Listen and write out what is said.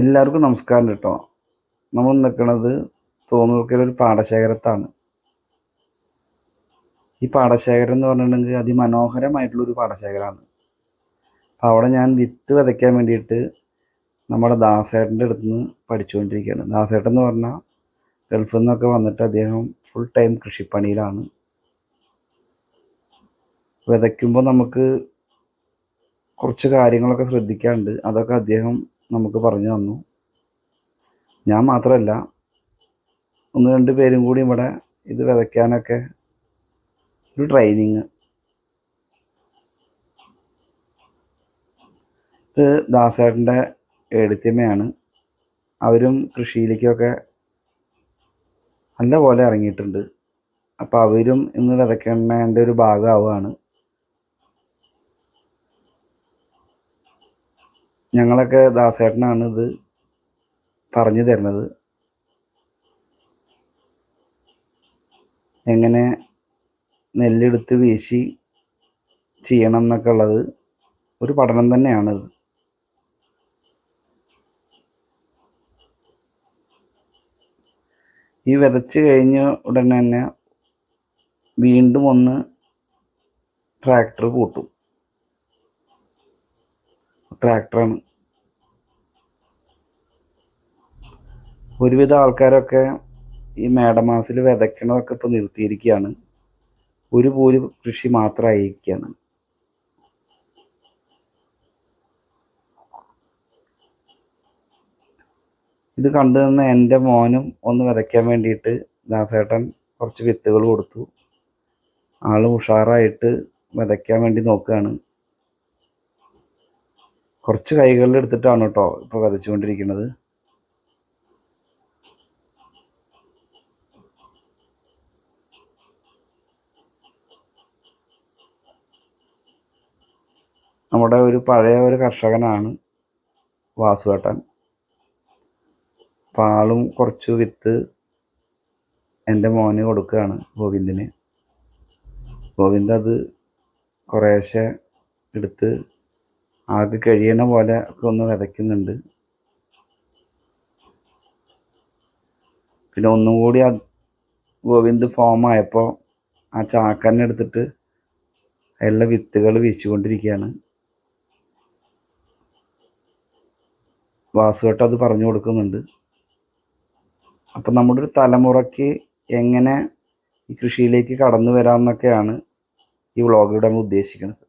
എല്ലാവർക്കും നമസ്കാരം കേട്ടോ നമ്മൾ നിൽക്കുന്നത് തോന്നൂർക്കൽ ഒരു പാടശേഖരത്താണ്. ഈ പാടശേഖരം എന്ന് പറഞ്ഞിട്ടുണ്ടെങ്കിൽ അതിമനോഹരമായിട്ടുള്ളൊരു പാടശേഖരമാണ്. അപ്പോൾ അവിടെ ഞാൻ വിത്ത് വിതയ്ക്കാൻ വേണ്ടിയിട്ട് നമ്മുടെ ദാസേട്ടന്റെ അടുത്ത് നിന്ന് പഠിച്ചുകൊണ്ടിരിക്കുകയാണ്. ദാസേട്ടൻ എന്ന് പറഞ്ഞാൽ ഗൾഫിൽ നിന്നൊക്കെ വന്നിട്ട് അദ്ദേഹം ഫുൾ ടൈം കൃഷിപ്പണിയിലാണ്. വിതയ്ക്കുമ്പോൾ നമുക്ക് കുറച്ച് കാര്യങ്ങളൊക്കെ ശ്രദ്ധിക്കാണ്ട് അതൊക്കെ അദ്ദേഹം നമുക്ക് പറഞ്ഞു തന്നു. ഞാൻ മാത്രമല്ല ഒന്ന് രണ്ട് പേരും കൂടി ഇവിടെ ഇത് വിതയ്ക്കാനൊക്കെ ഒരു ട്രെയിനിങ് ഇത് ദാസേട്ടന്റെ എഴുത്തിയമ്മയാണ് അവരും കൃഷിയിലേക്കൊക്കെ നല്ല പോലെ ഇറങ്ങിയിട്ടുണ്ട്. അപ്പോൾ അവരും ഇന്ന് വിതയ്ക്കേണ്ട ഒരു ഭാഗമാവുകയാണ്. ഞങ്ങളൊക്കെ ദാസേട്ടനാണ് ഇത് പറഞ്ഞു തരുന്നത്. എങ്ങനെ നെല്ലെടുത്ത് വീശി ചെയ്യണം എന്നൊക്കെ ഉള്ളത് ഒരു പഠനം തന്നെയാണിത് ഈ വിതച്ച് കഴിഞ്ഞ ഉടനെ തന്നെ വീണ്ടും ഒന്ന് ട്രാക്ടർ പൂട്ടും. ട്രാക്ടറാണ്. ഒരുവിധം ആൾക്കാരൊക്കെ ഈ മേടമാസിൽ വിതയ്ക്കണതൊക്കെ ഇപ്പോൾ നിർത്തിയിരിക്കുകയാണ്. ഒരു പോലും കൃഷി മാത്രമായിരിക്കുകയാണ് ഇത് കണ്ടു നിന്ന് എന്റെ മോനും ഒന്ന് വിതയ്ക്കാൻ വേണ്ടിയിട്ട് ദാസേട്ടൻ കുറച്ച് വിത്തുകൾ കൊടുത്തു. ആൾ ഉഷാറായിട്ട് വിതയ്ക്കാൻ വേണ്ടി നോക്കുകയാണ്. കുറച്ച് കൈകളിൽ എടുത്തിട്ടാണ് കേട്ടോ ഇപ്പോൾ വിതച്ചുകൊണ്ടിരിക്കുന്നത് നമ്മുടെ ഒരു പഴയ ഒരു കർഷകനാണ് വാസുവേട്ടൻ അപ്പം ആളും കുറച്ച് വിത്ത് എന്റെ മോന് കൊടുക്കുകയാണ് ഗോവിന്ദിന്. ഗോവിന്ദ് അത് കുറേശ്ശെ എടുത്ത് ആകെ കഴിയണ പോലെ ഒക്കെ ഒന്ന് വിതയ്ക്കുന്നുണ്ട്. പിന്നെ ഒന്നും കൂടി ആ ഗോവിന്ദ് ഫോം ആയപ്പോൾ ആ ചാക്കന്നെ എടുത്തിട്ട് അതിലുള്ള വിത്തുകൾ വീശിക്കൊണ്ടിരിക്കുകയാണ്. വാസുകെട്ട് അത് പറഞ്ഞു കൊടുക്കുന്നുണ്ട്. അപ്പം നമ്മുടെ ഒരു തലമുറയ്ക്ക് എങ്ങനെ ഈ കൃഷിയിലേക്ക് കടന്നു വരാമെന്നൊക്കെയാണ് ഈ വ്ളോഗിലൂടെ നമ്മൾ ഉദ്ദേശിക്കുന്നത്.